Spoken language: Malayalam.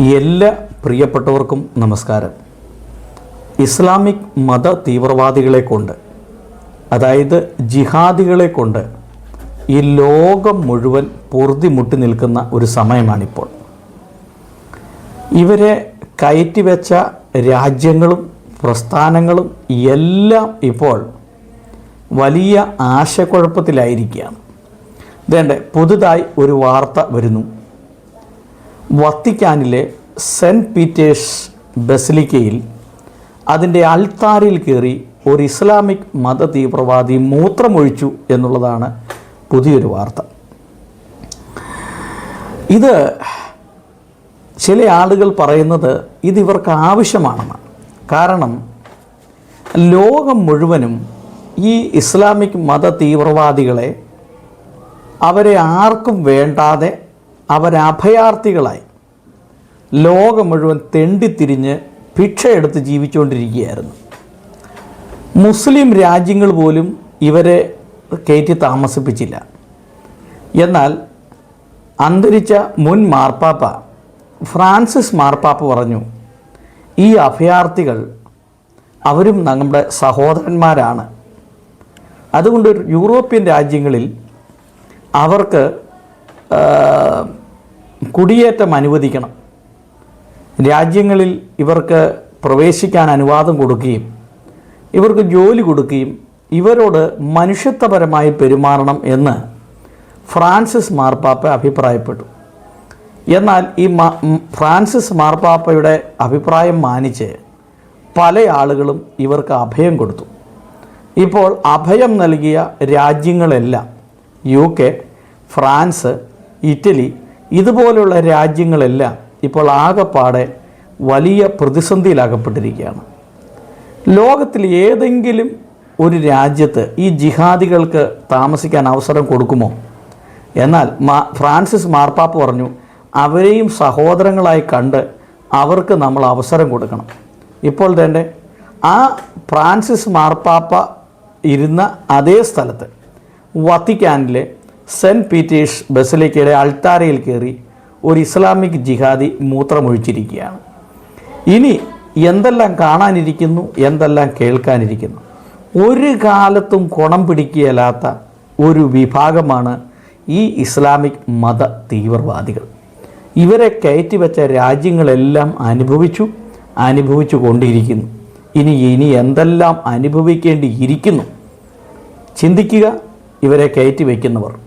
എല്ലാ പ്രിയപ്പെട്ടവർക്കും നമസ്കാരം. ഇസ്ലാമിക് മത തീവ്രവാദികളെ കൊണ്ട് അതായത് ജിഹാദികളെ കൊണ്ട് ഈ ലോകം മുഴുവൻ പൊറുതിമുട്ടി നിൽക്കുന്ന ഒരു സമയമാണിപ്പോൾ. ഇവരെ കയറ്റിവെച്ച രാജ്യങ്ങളും പ്രസ്ഥാനങ്ങളും എല്ലാം ഇപ്പോൾ വലിയ ആശയക്കുഴപ്പത്തിലായിരിക്കുകയാണ്. ഇതേണ്ട പുതുതായി ഒരു വാർത്ത വരുന്നു. വത്തിക്കാനിലെ സെന്റ് പീറ്റേഴ്സ് ബസിലിക്കയിൽ അതിന്റെ അൾത്താരിൽ കയറി ഒരു ഇസ്ലാമിക് മത തീവ്രവാദി മൂത്രമൊഴിച്ചു എന്നുള്ളതാണ് പുതിയൊരു വാർത്ത. ഇത് ചില ആളുകൾ പറയുന്നത് ഇത് ഇവർക്ക് ആവശ്യമാണെന്ന് കാരണം ലോകം മുഴുവനും ഈ ഇസ്ലാമിക് മത തീവ്രവാദികളെ അവരെ ആർക്കും വേണ്ടാതെ അവരഭയാർത്ഥികളായി. ലോകം മുഴുവൻ തെണ്ടിത്തിരിഞ്ഞ് ഭിക്ഷയെടുത്ത് ജീവിച്ചുകൊണ്ടിരിക്കുകയായിരുന്നു. മുസ്ലിം രാജ്യങ്ങൾ പോലും ഇവരെ കയറ്റി താമസിപ്പിച്ചില്ല. എന്നാൽ അന്തരിച്ച മുൻ മാർപ്പാപ്പ ഫ്രാൻസിസ് മാർപ്പാപ്പ പറഞ്ഞു ഈ അഭയാർത്ഥികൾ അവരും നമ്മുടെ സഹോദരന്മാരാണ്. അതുകൊണ്ട് യൂറോപ്യൻ രാജ്യങ്ങളിൽ അവർക്ക് കുടിയേറ്റം അനുവദിക്കണം. രാജ്യങ്ങളിൽ ഇവർക്ക് പ്രവേശിക്കാൻ അനുവാദം കൊടുക്കുകയും ഇവർക്ക് ജോലി കൊടുക്കുകയും ഇവരോട് മനുഷ്യത്വപരമായി പെരുമാറണം എന്ന് ഫ്രാൻസിസ് മാർപ്പാപ്പ അഭിപ്രായപ്പെട്ടു. എന്നാൽ ഈ ഫ്രാൻസിസ് മാർപ്പാപ്പയുടെ അഭിപ്രായം മാനിച്ച് പല ആളുകളും ഇവർക്ക് അഭയം കൊടുത്തു. ഇപ്പോൾ അഭയം നൽകിയ രാജ്യങ്ങളെല്ലാം യു കെ ഫ്രാൻസ് ഇറ്റലി ഇതുപോലുള്ള രാജ്യങ്ങളെല്ലാം ഇപ്പോൾ ആകെപ്പാടെ വലിയ പ്രതിസന്ധിയിലാകപ്പെട്ടിരിക്കുകയാണ് ലോകത്തിൽ ഏതെങ്കിലും ഒരു രാജ്യത്ത് ഈ ജിഹാദികൾക്ക് താമസിക്കാൻ അവസരം കൊടുക്കുമോ? എന്നാൽ മാ ഫ്രാൻസിസ് മാർപ്പാപ്പ് പറഞ്ഞു അവരെയും സഹോദരങ്ങളായി കണ്ട് അവർക്ക് നമ്മൾ അവസരം കൊടുക്കണം. ഇപ്പോൾ തന്നെ ആ ഫ്രാൻസിസ് മാർപ്പാപ്പ ഇരുന്ന അതേ സ്ഥലത്ത് വത്തിക്കാനിലെ സെന്റ് പീറ്റേഴ്സ് ബസലിക്കയുടെ അൾത്താരയിൽ കയറി ഒരു ഇസ്ലാമിക് ജിഹാദി മൂത്രമൊഴിച്ചിരിക്കുകയാണ്. ഇനി എന്തെല്ലാം കാണാനിരിക്കുന്നു എന്തെല്ലാം കേൾക്കാനിരിക്കുന്നു? ഒരു കാലത്തും കുണം പിടിക്കുകയല്ലാത്ത ഒരു വിഭാഗമാണ് ഈ ഇസ്ലാമിക് മത തീവ്രവാദികൾ. ഇവരെ കയറ്റിവെച്ച രാജ്യങ്ങളെല്ലാം അനുഭവിച്ചു അനുഭവിച്ചു കൊണ്ടിരിക്കുന്നു. ഇനി ഇനി എന്തെല്ലാം അനുഭവിക്കേണ്ടിയിരിക്കുന്നു? ചിന്തിക്കുക ഇവരെ കയറ്റി വയ്ക്കുന്നവർ